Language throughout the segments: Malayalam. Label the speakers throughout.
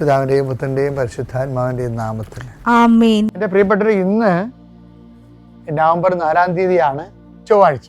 Speaker 1: പിതാവിന്റെയും പുത്രന്റെയും പരിശുദ്ധാത്മാവിന്റെയും നാമത്തിൽ. എന്റെ പ്രിയപ്പെട്ടവർ ഇന്ന് നവംബർ നാലാം തീയതിയാണ് ചൊവ്വാഴ്ച.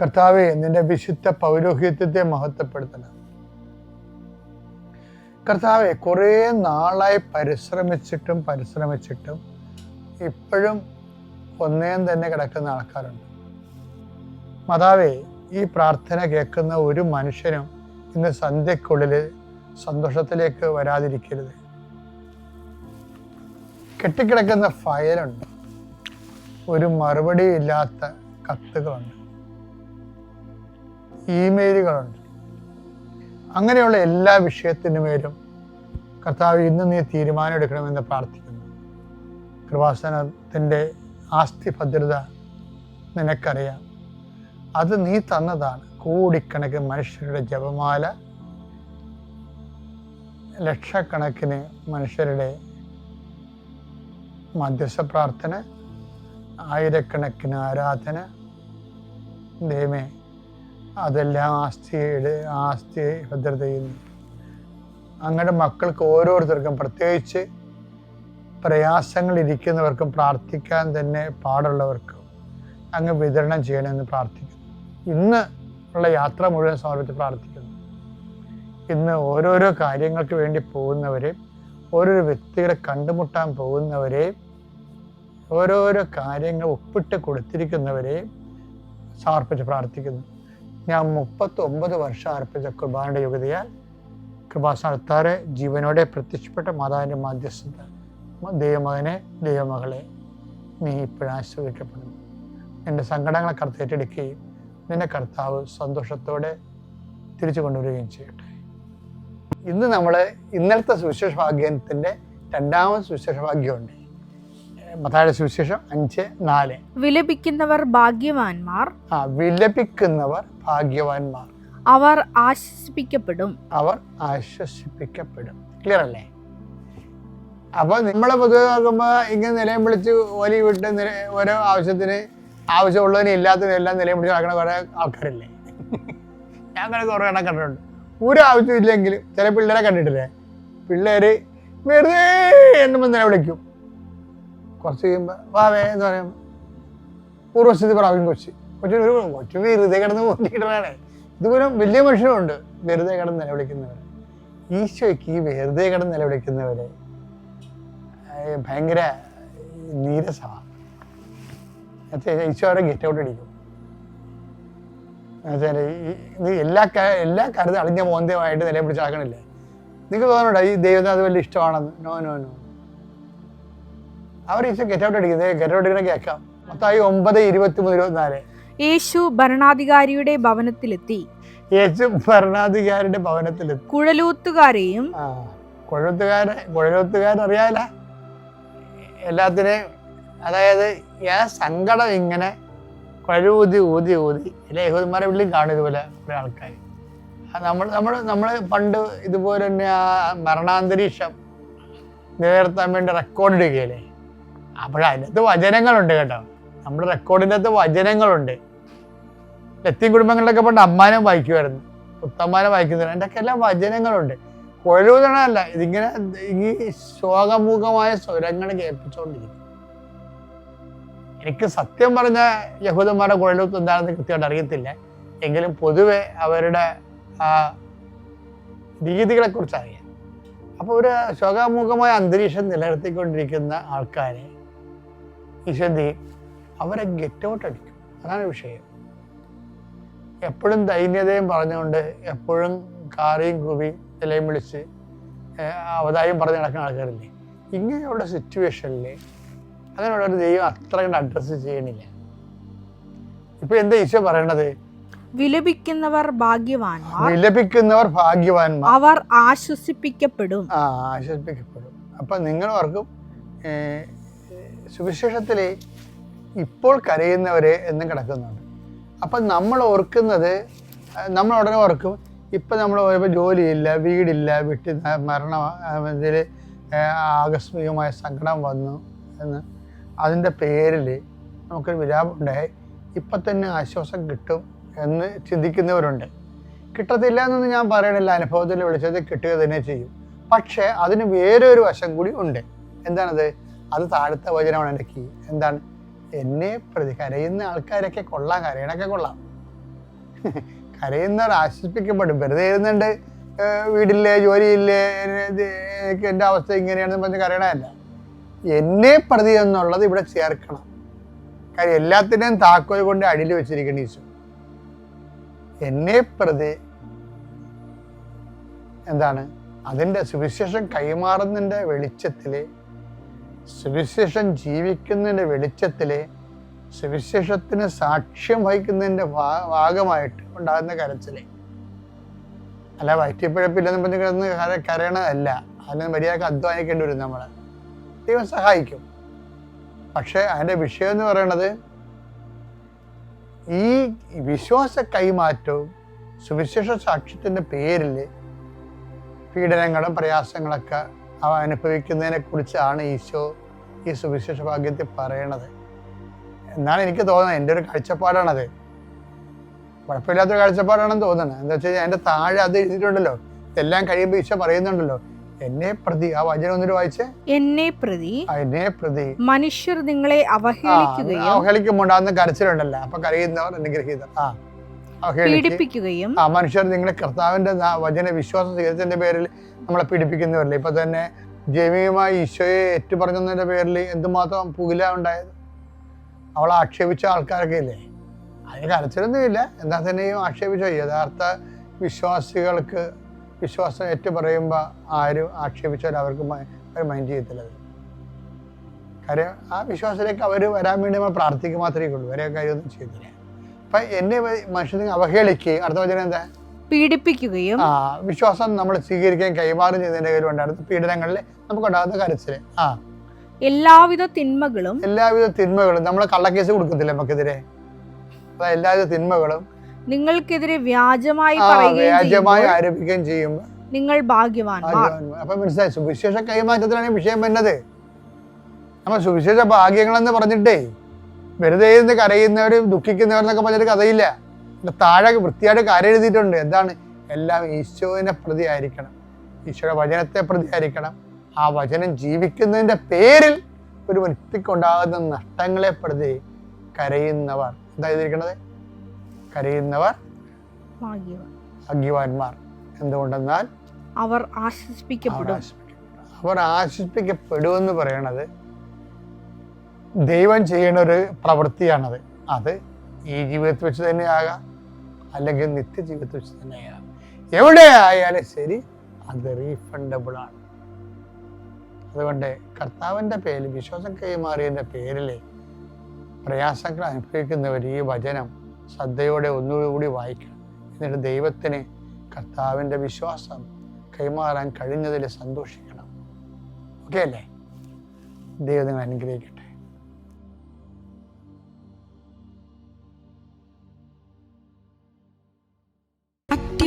Speaker 1: കർത്താവെ നിന്റെ വിശുദ്ധ പൗരോഹിത്യത്തെ മഹത്വപ്പെടുത്തണം. കർത്താവെ കുറേ നാളായി പരിശ്രമിച്ചിട്ടും പരിശ്രമിച്ചിട്ടും ഇപ്പോഴും ഒന്നേം തന്നെ കിടക്കുന്ന ആൾക്കാരുണ്ട്. മാതാവേ ഈ പ്രാർത്ഥന കേൾക്കുന്ന ഒരു മനുഷ്യനും ഇന്ന് സന്ധ്യക്കുള്ളിൽ സന്തോഷത്തിലേക്ക് വരാതിരിക്കരുത്. കെട്ടിക്കിടക്കുന്ന ഫയലുണ്ട്. ഒരു മറുപടി ഇല്ലാത്ത കത്തുകളുണ്ട്. ഇമെയിലുകളുണ്ട്. അങ്ങനെയുള്ള എല്ലാ വിഷയത്തിന്റെ മേലും കർത്താവ് ഇന്ന് നീ തീരുമാനം എടുക്കണമെന്ന് പ്രാർത്ഥിക്കുന്നു. കൃപാസനത്തിന്റെ ആസ്തി ഭദ്രത നിനക്കറിയാം. അത് നീ തന്നതാണ്. കോടിക്കണക്കിന് മനുഷ്യരുടെ ജപമാല ലക്ഷക്കണക്കിന് മനുഷ്യരുടെ മധ്യസ്ഥ പ്രാർത്ഥന ആയിരക്കണക്കിന് ആരാധന. ദൈവമേ അതെല്ലാം ആസ്തിയുടെ ആസ്തി ഭദ്രത ചെയ്യുന്നു അങ്ങയുടെ മക്കൾക്ക് ഓരോരുത്തർക്കും പ്രത്യേകിച്ച് പ്രയാസങ്ങൾ ഇരിക്കുന്നവർക്കും പ്രാർത്ഥിക്കാൻ തന്നെ പാടുള്ളവർക്കും അങ്ങ് വിതരണം ചെയ്യണമെന്ന് പ്രാർത്ഥിക്കുന്നു. ഇന്ന് ഉള്ള യാത്ര മുഴുവൻ സമർപ്പിച്ച് പ്രാർത്ഥിക്കുന്നു. ഇന്ന് ഓരോരോ കാര്യങ്ങൾക്ക് വേണ്ടി പോകുന്നവരെ ഓരോരോ വ്യക്തികളെ കണ്ടുമുട്ടാൻ പോകുന്നവരെ ഓരോരോ കാര്യങ്ങൾ ഒപ്പിട്ട് കൊടുത്തിരിക്കുന്നവരെ സമർപ്പിച്ച് പ്രാർത്ഥിക്കുന്നു. ഞാൻ മുപ്പത്തി ഒമ്പത് വർഷം അർപ്പിച്ച കുർബാനയുടെ യോഗ്യതയാൽ കൃപാസ്ഥാനത്താറെ ജീവനോടെ പ്രത്യക്ഷപ്പെട്ട മാതാവിന്റെ മാധ്യസ്ഥത ദൈവമകനെ ദൈവമകളെ നീ ഇപ്പോഴാശ്രയിക്കപ്പെടുന്നു എന്റെ സങ്കടങ്ങളെ കർത്ത ഏറ്റെടുക്കുകയും നിന്നെ കർത്താവ് സന്തോഷത്തോടെ തിരിച്ചു കൊണ്ടുവരികയും ചെയ്യട്ടെ. ഇന്ന് നമ്മൾ ഇന്നലത്തെ സുവിശേഷ ഭാഗ്യത്തിന്റെ രണ്ടാമത് സുവിശേഷ ഭാഗ്യമുണ്ട്. മത്തായുടെ സുവിശേഷം അഞ്ച് നാല്.
Speaker 2: വിലപിക്കുന്നവർ ഭാഗ്യവാന്മാർ.
Speaker 1: ആ വിലപിക്കുന്നവർ ഭാഗ്യവാന്മാർ.
Speaker 2: അവർ ആശ്വസിപ്പിക്കപ്പെടും.
Speaker 1: അവർ ആശ്വസിപ്പിക്കപ്പെടും. ക്ലിയർ അല്ലേ? അപ്പോൾ നമ്മളെ പൊതുവെ നോക്കുമ്പോൾ ഇങ്ങനെ നിലയം വിളിച്ച് ഓലി വിട്ട് നില ഓരോ ആവശ്യത്തിന് ആവശ്യമുള്ളതിന് ഇല്ലാത്തതിനും എല്ലാം നിലയം വിളിച്ച് നടക്കുന്ന കുറേ ആൾക്കാരില്ലേ? ഞാൻ അങ്ങനെ കുറേ എണ്ണം കണ്ടിട്ടുണ്ട്. ഒരു ആവശ്യമില്ലെങ്കിലും ചില പിള്ളേരെ കണ്ടിട്ടില്ലേ? പിള്ളേർ വെറുതെ എണ്ണുമ്പോൾ നില വിളിക്കും കുറച്ച് കഴിയുമ്പോൾ വാവേ എന്ന് പറയുമ്പോൾ പൂർവശത്ത് പ്രാവിൻ കൊച്ചി. കൊച്ചി ഒരു കൊച്ചു വെറുതെ കിടന്ന് പോയിട്ടാണ് ഇതുപോലെ വലിയ മനുഷ്യരുണ്ട്. വെറുതെ കിടന്ന് നിലവിളിക്കുന്നവർ ഈശോയ്ക്ക് ഈ വെറുതെ കിടന്ന് നിലവിളിക്കുന്നവരെ ഭയങ്കര നീരസമാണ് ഈശോ അവരെ ഗെറ്റ് ഔട്ട് അടിക്കും. എന്നുവെച്ചാൽ ഇത് എല്ലാ എല്ലാ കാര്യത്തിലും അളിഞ്ഞ മോന്തയുമായിട്ട് നിലപിടിച്ച് ആക്കണില്ലേ നിങ്ങൾക്ക് തോന്നണ്ട ഈ ദൈവത്തിന് അത് വലിയ ഇഷ്ടമാണെന്ന്? നോ നോ നോ അവർ ഈശോ ഗെറ്റ് ഔട്ട് അടിക്കുന്നത് ഗെറ്റ് ഔട്ട് ഇങ്ങനെ കേൾക്കാം. മൊത്തമായി ഒമ്പത് ഇരുപത്തി മൂന്ന് ഇരുപത്തിനാല്.
Speaker 2: യേശു ഭരണാധികാരിയുടെ ഭവനത്തിലെത്തി.
Speaker 1: യേശു ഭരണാധികാരിയുടെ ഭവനത്തിലെത്തി.
Speaker 2: കുഴലൂത്തുകാരെയും
Speaker 1: കുഴലൂത്തുകാരൻ അറിയാല എല്ലാത്തിനെയും അതായത് ഏ സങ്കടം ഇങ്ങനെ കുഴലൂതി ഊതി ഊതി. അല്ലെ യഹൂദന്മാരെ വീട്ടിലും കാണും ഇതുപോലെ കുറേ ആൾക്കാർ നമ്മൾ നമ്മൾ നമ്മൾ പണ്ട് ഇതുപോലെ തന്നെ ആ മരണാന്തരീക്ഷം നിലനിർത്താൻ വേണ്ടി റെക്കോർഡ് ഇടുകയല്ലേ. അപ്പോഴതിനകത്ത് വചനങ്ങളുണ്ട് കേട്ടോ. നമ്മുടെ റെക്കോർഡിന്റെ അകത്ത് വചനങ്ങളുണ്ട്. ലത്തീൻ കുടുംബങ്ങളിലൊക്കെ പണ്ട് അമ്മാനം വായിക്കുമായിരുന്നു. പുത്തമ്മാനം വായിക്കുന്നില്ല. എന്റെ ഒക്കെ എല്ലാം വചനങ്ങളുണ്ട്. കൊഴലൂതണല്ല ഇതിങ്ങനെ ഈ ശോകമുഖമായ സ്വരങ്ങൾ കേൾപ്പിച്ചുകൊണ്ടിരിക്കും എനിക്ക് സത്യം പറഞ്ഞ യഹൂദന്മാരുടെ കുഴലൂത്ത് എന്താണെന്ന് കൃത്യമായിട്ട് അറിയത്തില്ല. എങ്കിലും പൊതുവെ അവരുടെ ആ രീതികളെ കുറിച്ച് അറിയാം അപ്പോൾ ഒരു ശോകാമുഖമായ അന്തരീക്ഷം നിലനിർത്തിക്കൊണ്ടിരിക്കുന്ന ആൾക്കാരെ ഈശ്വന്തി അവരെ ഗെറ്റ് ഔട്ട് അടിക്കും. അതാണ് വിഷയം. എപ്പോഴും ദൈന്യതയും പറഞ്ഞുകൊണ്ട് എപ്പോഴും കാറിയും കുവിയും നിലയും വിളിച്ച് അവതായും പറഞ്ഞ് നടക്കുന്ന ആൾക്കാരില്ലേ? ഇങ്ങനെയുള്ള സിറ്റുവേഷനിൽ അങ്ങനെയുള്ള ഒരു ദൈവം അത്ര കണ്ട് അഡ്രസ്സ് ചെയ്യണില്ല. ഇപ്പൊ എന്താ ഈശോ പറയണത്?
Speaker 2: വിലപിക്കുന്നവർ ഭാഗ്യവാന്മാർ.
Speaker 1: വിലപിക്കുന്നവർ ഭാഗ്യവാന്മാർ.
Speaker 2: അവർ ആശ്വസിപ്പിക്കപ്പെടും.
Speaker 1: ആ ആശ്വസിപ്പിക്കപ്പെടും. അപ്പൊ നിങ്ങൾ ഓർക്കും ഏഹ്, സുവിശേഷത്തിലെ ഇപ്പോൾ കരയുന്നവരെ എന്നും കിടക്കുന്നുണ്ട്. അപ്പം നമ്മൾ ഓർക്കുന്നത് നമ്മൾ ഉടനെ ഓർക്കും ഇപ്പം നമ്മൾ പോയപ്പോൾ ജോലിയില്ല വീടില്ല വീട്ടിൽ മരണ ഇതിൽ ആകസ്മികമായ സങ്കടം വന്നു എന്ന് അതിന്റെ പേരിൽ നമുക്കൊരു വിലാപമുണ്ടായി ഇപ്പം തന്നെ ആശ്വാസം കിട്ടും എന്ന് ചിന്തിക്കുന്നവരുണ്ട്. കിട്ടത്തില്ല എന്നൊന്നും ഞാൻ പറയണില്ല. അനുഭവത്തിൽ വിളിച്ചത് കിട്ടുക തന്നെ ചെയ്യും. പക്ഷേ അതിന് വേറെ വശം കൂടി ഉണ്ട്. എന്താണത്? അത് താഴത്തെ വചനമാണ് എന്റെ കീ എന്താണ്? എന്നെ പ്രതി കരയുന്ന ആൾക്കാരൊക്കെ കൊള്ളാം കരയണൊക്കെ കൊള്ളാം. കരയുന്നവർ ആശ്വസിപ്പിക്കപ്പെടും. വെറുതെ ഇരുന്നുണ്ട് വീടില്ലേ ജോലിയില്ലേ എന്റെ അവസ്ഥ ഇങ്ങനെയാണെന്ന് പറഞ്ഞ് കരയണമല്ല എന്നെ പ്രതി എന്നുള്ളത് ഇവിടെ ചേർക്കണം. കാര്യം എല്ലാത്തിനെയും താക്കോൽ കൊണ്ട് അടിയിൽ വെച്ചിരിക്കണം ഈശോ. എന്നെ പ്രതി എന്താണ്? അതിന്റെ സുവിശേഷം കൈമാറുന്നതിന്റെ വെളിച്ചത്തിൽ സുവിശേഷം ജീവിക്കുന്നതിന്റെ വെളിച്ചത്തിൽ സുവിശേഷത്തിന് സാക്ഷ്യം വഹിക്കുന്നതിന്റെ ഭാഗമായിട്ട് ഉണ്ടാകുന്ന കരച്ചിൽ അല്ല വയറ്റിപ്പഴപ്പില്ലെന്ന് പറഞ്ഞ് കിടന്ന് കര കരയണതല്ല. അതിന് മര്യാദയ്ക്ക് അധ്വാനിക്കേണ്ടി വരും നമ്മൾ ദൈവം സഹായിക്കും. പക്ഷേ അതിന്റെ വിഷയം എന്ന് പറയണത് ഈ വിശ്വാസ കൈമാറ്റവും സുവിശേഷ സാക്ഷ്യത്തിന്റെ പേരിൽ പീഡനങ്ങളും പ്രയാസങ്ങളൊക്കെ അവ അനുഭവിക്കുന്നതിനെ കുറിച്ചാണ് ഈശോ ഈ സുവിശേഷ ഭാഗ്യത്തിൽ പറയണത്. എന്നാണ് എനിക്ക് തോന്നുന്നത്. എന്റെ ഒരു കാഴ്ചപ്പാടാണത്. കുഴപ്പമില്ലാത്തൊരു കാഴ്ചപ്പാടാണെന്ന് തോന്നുന്നത് എന്താ വെച്ച് കഴിഞ്ഞാൽ എന്റെ താഴെ അത് എഴുതിയിട്ടുണ്ടല്ലോ. ഇതെല്ലാം കഴിയുമ്പോൾ ഈശോ പറയുന്നുണ്ടല്ലോ എന്നെ പ്രതി ആ വചനം ഒന്നിട്ട് വായിച്ചേ.
Speaker 2: എന്നെ പ്രതി
Speaker 1: എന്നെ പ്രതി.
Speaker 2: മനുഷ്യർ നിങ്ങളെ അവഹേളിക്കുകയും
Speaker 1: അവഹേളിക്കുമ്പോണ്ടാകുന്ന കരച്ചിലുണ്ടല്ലോ. അപ്പൊ കരയുന്നവർ അനുഗ്രഹീതർ. ആ
Speaker 2: പീഡിപ്പിക്കുകയും
Speaker 1: ആ മനുഷ്യർ നിങ്ങളെ കർത്താവിന്റെ വചന വിശ്വാസ സ്വീകരിച്ചതിന്റെ പേരിൽ നമ്മളെ പീഡിപ്പിക്കുന്നവരില്ലേ ഇപ്പൊ തന്നെ ജൈവികമായി ഈശോയെ ഏറ്റുപറഞ്ഞതിന്റെ പേരിൽ എന്തുമാത്രം പുകില ഉണ്ടായത്? അവളെ ആക്ഷേപിച്ച ആൾക്കാരൊക്കെ ഇല്ലേ? അതിന് കരച്ചിലൊന്നുമില്ല. എന്നാൽ തന്നെയും ആക്ഷേപിച്ച? യഥാർത്ഥ വിശ്വാസികൾക്ക് വിശ്വാസം ഏറ്റു പറയുമ്പോൾ ആരും ആക്ഷേപിച്ചാൽ അവർക്ക് അവർ മൈൻഡ് ചെയ്യത്തില്ല. കാര്യം ആ വിശ്വാസത്തിലേക്ക് അവർ വരാൻ വേണ്ടി നമ്മൾ പ്രാർത്ഥിക്കുക മാത്രമേ ഉള്ളൂ. വരെ കാര്യമൊന്നും ചെയ്തില്ല അപ്പൊ എന്നെ മനുഷ്യനെ അവഹേളിക്കുകയും അടുത്ത വചനം എന്താ?
Speaker 2: പീഡിപ്പിക്കുകയും
Speaker 1: ആ വിശ്വാസം നമ്മൾ സ്വീകരിക്കുകയും കൈമാറും ചെയ്തതിന്റെ പേര് ഉണ്ടായിരുന്നു പീഡനങ്ങളിൽ നമുക്ക് ഉണ്ടാകുന്ന കരച്ചിൽ. ആ.
Speaker 2: എല്ലാവിധ തിന്മകളും
Speaker 1: എല്ലാവിധ തിന്മകളും. നമ്മൾ കള്ളക്കേസ് കൊടുക്കത്തില്ല നമുക്കെതിരെ? അപ്പൊ എല്ലാവിധ തിന്മകളും.
Speaker 2: നിങ്ങൾക്കെതിരെ വ്യാജമായി പറയുകയും
Speaker 1: വ്യാജമായി ആരോപിക്കുകയും ചെയ്യുമ്പോൾ
Speaker 2: നിങ്ങൾ ഭാഗ്യവാന്മാർ.
Speaker 1: അപ്പൊ മനസ്സിലായി? സുവിശേഷ കൈമാറ്റത്തിലാണ് വിഷയം വരുന്നത്. നമ്മൾ സുവിശേഷ ഭാഗ്യങ്ങളെന്ന് പറഞ്ഞിട്ടേ വെറുതെ ഇരുന്ന് കരയുന്നവരും ദുഃഖിക്കുന്നവരെന്നൊക്കെ പറഞ്ഞൊരു കഥയില്ല. താഴെ വൃത്തിയായിട്ട് കാര്യം എഴുതിയിട്ടുണ്ട്. എന്താണ്? എല്ലാം ഈശോനെ പ്രതി ആയിരിക്കണം ഈശോയുടെ വചനത്തെ പ്രതി ആയിരിക്കണം ആ വചനം ജീവിക്കുന്നതിന്റെ പേരിൽ ഒരു വ്യക്തിക്കുണ്ടാകുന്ന നഷ്ടങ്ങളെ പ്രതി കരയുന്നവർ. എന്താ എഴുതിയിരിക്കണത്? കരയുന്നവർ ഭാഗ്യവാന്മാർ. എന്തുകൊണ്ടെന്നാൽ
Speaker 2: അവർ ആശ്വസിപ്പിക്കപ്പെടും.
Speaker 1: അവർ ആശ്വസിപ്പിക്കപ്പെടുമെന്ന് പറയണത് ദൈവം ചെയ്യുന്ന ഒരു പ്രവൃത്തിയാണത്. അത് ഈ ജീവിതത്തിൽ വെച്ച് തന്നെ ആകാം അല്ലെങ്കിൽ നിത്യജീവിതത്തിൽ വെച്ച് തന്നെ ആകാം. എവിടെ ആയാലും ശരി അത് റീഫണ്ടബിൾ ആണ്. അതുകൊണ്ട് കർത്താവിന്റെ പേരിൽ വിശ്വാസം കൈമാറിയതിന്റെ പേരിൽ പ്രയാസങ്ങൾ അനുഭവിക്കുന്നവർ ഈ വചനം ശ്രദ്ധയോടെ ഒന്നുകൂടി വായിക്കണം. എന്നിട്ട് ദൈവത്തിന് കർത്താവിന്റെ വിശ്വാസം കൈമാറാൻ കഴിഞ്ഞതിൽ സന്തോഷിക്കണം. ഓക്കെ അല്ലേ? ദൈവം നിങ്ങൾ അനുഗ്രഹിക്കട്ടെ.